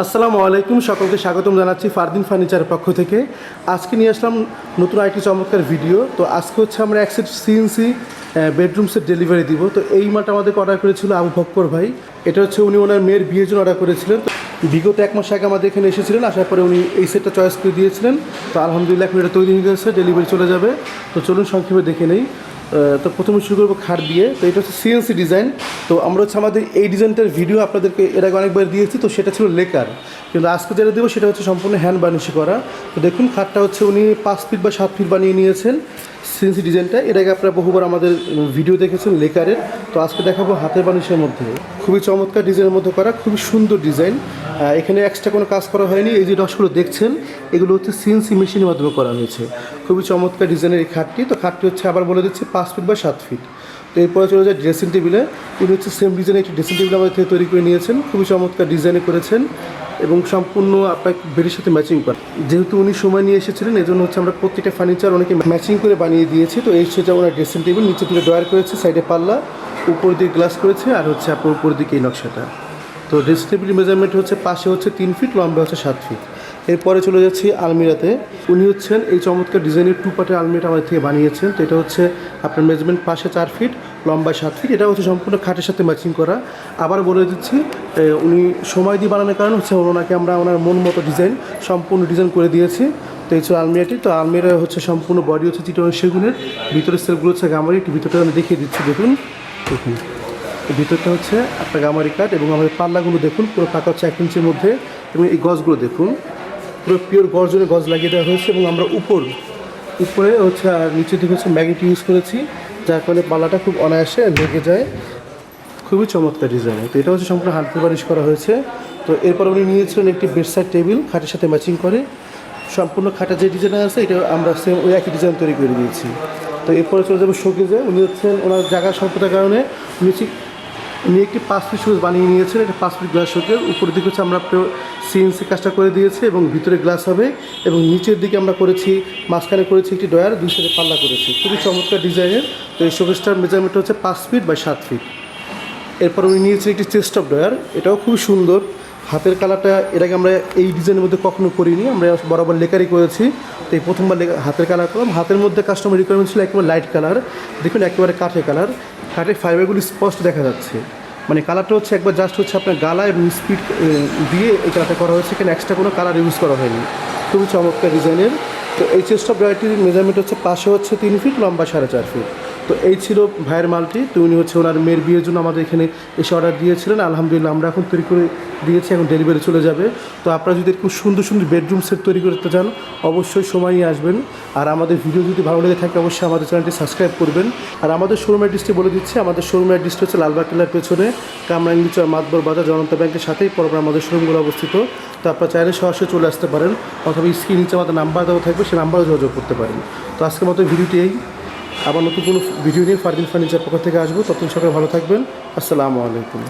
আসসালামু আলাইকুম, সকলকে স্বাগতম জানাচ্ছি ফারদিন ফার্নিচারের পক্ষ থেকে। আজকে নিয়ে আসলাম নতুন আরেকটি চমৎকার ভিডিও। তো আজকে হচ্ছে আমরা এক set CNC bedroom set delivery দিব। তো এই মালটা আমাদেরকে অর্ডার করেছিল আবু ভক্কর ভাই। এটা হচ্ছে উনি ওনার মেয়ের বিয়ের জন্য অর্ডার করেছিলেন। বিগত এক মাস আগে আমাদের এখানে এসেছিলেন, আসার পরে উনি এই সেটটা চয়েস করে দিয়েছিলেন। তো আলহামদুলিল্লাহ এখন এটা তৈরি হয়ে গেছে ডেলিভারি চলে যাবে। তো চলুন সংক্ষেপে দেখে নেই। তো প্রথমে শুরু করব খাট দিয়ে। তো এটা হচ্ছে সিএনসি ডিজাইন তো আমরা হচ্ছে আমাদের এই ডিজাইনটার ভিডিও আপনাদেরকে এর আগে অনেকবার দিয়েছি, তো সেটা ছিল লেকার। কিন্তু আজকে যেটা দেবো সেটা হচ্ছে সম্পূর্ণ হ্যান্ড বানিশি করা। তো দেখুন, খাটটা হচ্ছে উনি পাঁচ ফিট বা সাত ফিট বানিয়ে নিয়েছেন সিএনসি ডিজাইনটা এর আগে আপনারা বহুবার আমাদের ভিডিও দেখেছেন লেকারের। তো আজকে দেখাবো হাতের বানিশের মধ্যে। খুবই চমৎকার ডিজাইনের মধ্যে করা, খুবই সুন্দর ডিজাইন। এখানে এক্সট্রা কোনো কাজ করা হয়নি। এই যে রসগুলো দেখছেন, এগুলো হচ্ছে সিএনসি মেশিনের মাধ্যমে করা হয়েছে। খুবই চমৎকার ডিজাইনের এই খাটটি। তো খাটটি হচ্ছে আবার বলে দিচ্ছে পাঁচ ফিট বা সাত ফিট তো এরপরে চলে যায় ড্রেসিং টেবিলে উনি হচ্ছে সেম ডিজাইনের একটি ড্রেসিং টেবিল আমাদের থেকে তৈরি করে নিয়েছেন। খুবই চমৎকার ডিজাইনে করেছেন এবং সম্পূর্ণ আপনার বেডের সাথে ম্যাচিং করা। যেহেতু উনি সময় নিয়ে এসেছিলেন এই জন্য হচ্ছে আমরা প্রত্যেকটা ফার্নিচার অনেকে ম্যাচিং করে বানিয়ে দিয়েছি। তো এই হচ্ছে ওনার ড্রেসিং টেবিল নিচে তুলে ড্রয়ার করেছে সাইডে পাল্লা, উপর দিকে গ্লাস করেছে, আর হচ্ছে আপনার উপর দিকে এই নকশাটা। তো ড্রেসিং টেবিল মেজারমেন্ট হচ্ছে পাশে হচ্ছে তিন ফিট লম্বা হচ্ছে সাত ফিট এরপরে চলে যাচ্ছি আলমিরাতে। উনি হচ্ছেন এই চমৎকার ডিজাইনের টু পার্টের আলমিরাটা আমাদের থেকে বানিয়েছেন। তো এটা হচ্ছে আপনার মেজারমেন্ট পাশে চার ফিট লম্বা সাত ফিট এটা হচ্ছে সম্পূর্ণ খাটের সাথে ম্যাচিং করা। আবার বলে দিচ্ছি উনি সময় দিয়ে বানানোর কারণ হচ্ছে ওনাকে আমরা ওনার মন মতো ডিজাইন সম্পূর্ণ ডিজাইন করে দিয়েছি। তো এই হচ্ছে আলমিরাটি। তো আলমিরা হচ্ছে সম্পূর্ণ বডি হচ্ছে চিটন সেগুনের। ভিতরের সেলগুলো হচ্ছে গামারি। একটু ভিতরটা আমি দেখিয়ে দিচ্ছি, দেখুন। দেখুন। ভিতরটা হচ্ছে আপনার গামারি কাঠ এবং আমাদের পাল্লাগুলো দেখুন, পুরো পাকা হচ্ছে এক ইঞ্চির মধ্যে। এবং এই গজগুলো দেখুন। পুরো পিওর গর্জনে গজ লাগিয়ে দেওয়া হয়েছে এবং আমরা উপর, উপরে হচ্ছে আর নিচের দিকে হচ্ছে ম্যাগনেট ইউজ করেছি, যার কারণে পালাটা খুব অনায়াসে লেগে যায়। খুবই চমৎকার ডিজাইনের তো এটা হচ্ছে সম্পূর্ণ হাতে বারিশ করা হয়েছে। তো এরপর উনি নিয়েছিলেন একটি বেডসাইড টেবিল খাটের সাথে ম্যাচিং করে। সম্পূর্ণ খাটা যে ডিজাইন আছে, এটা আমরা সেম ওই একই ডিজাইন তৈরি করে দিয়েছি। তো এরপরে চলে যাব শোকেজে উনি হচ্ছেন, ওনার জায়গা স্বল্পতার কারণে উনি উনি একটি পাঁচ পিস শোকেজ বানিয়ে নিয়েছেন, এটা পাঁচ পিস গ্লাস শোকেজ উপরের দিকে হচ্ছে আমরা সিএনসি কাজটা করে দিয়েছি এবং ভিতরে গ্লাস হবে এবং নিচের দিকে আমরা করেছি, মাঝখানে করেছি একটি ডয়ার দুই সাইডে পাল্লা করেছি। খুবই চমৎকার ডিজাইনের তো এই শোকেসটার মেজারমেন্ট হচ্ছে পাঁচ ফিট বা সাত ফিট। এরপর উনি নিয়েছেন একটি চেস্ট অফ ডয়ার এটাও খুব সুন্দর। হাতের কালারটা এর আগে আমরা এই ডিজাইনের মধ্যে কখনো করিনি, আমরা বরাবর লেকারি করেছি। তো এই প্রথমবার হাতের কালার করলাম। হাতের মধ্যে কাস্টমার রিকোয়ারমেন্ট ছিল একেবারে লাইট কালার দেখুন একেবারে কাঠের কালার কাঠের ফাইবারগুলি স্পষ্ট দেখা যাচ্ছে। মানে কালারটা হচ্ছে একবার জাস্ট হচ্ছে আপনার গালা এবং স্পিড দিয়ে এই কালারটা করা হয়েছে। এখানে এক্সট্রা কোনো কালার ইউজ করা হয়নি। খুবই চমৎকার ডিজাইনের তো এই চেস্ট অফ ডয়ারটির মেজারমেন্ট হচ্ছে পাশে হচ্ছে তিন ফিট লম্বা সাড়ে চার ফিট তো এই ছিল ভাইয়ের মালটি, তো উনি হচ্ছে ওনার মেয়ের বিয়ের জন্য আমাদের এখানে এসে অর্ডার দিয়েছিলেন। আলহামদুলিল্লাহ আমরা এখন তৈরি করে দিয়েছি, এখন ডেলিভারি চলে যাবে। তো আপনারা যদি খুব সুন্দর সুন্দর বেডরুম সেট তৈরি করতে চান, অবশ্যই সময় নিয়ে আসবেন। আর আমাদের ভিডিও যদি ভালো লেগে থাকে, অবশ্যই আমাদের চ্যানেলটি সাবস্ক্রাইব করবেন। আর আমাদের শোরুম অ্যাড্রেসটি বলে দিচ্ছি, আমাদের শোরুম অ্যাড্রেসটি হচ্ছে লালবাগ টিলার পেছনে কামরাঙ্গিচর মাতবর বাজার জনতা ব্যাংকের সাথেই পরপর আমাদের শোরুমগুলো অবস্থিত। তো আপনারা চাইলে সরাসরি চলে আসতে পারেন, অথবা স্ক্রিন নিচে আমাদের নাম্বার দেওয়া থাকবে, সেই নাম্বারও যোগাযোগ করতে পারেন। তো আজকের মতো ভিডিওটি এই। আবার নতুন কোনো ভিডিও নিয়ে ফারদিন ফার্নিচার পক্ষ থেকে আসব। ততদিন সকালে ভালো থাকবেন। আসসালামু আলাইকুম।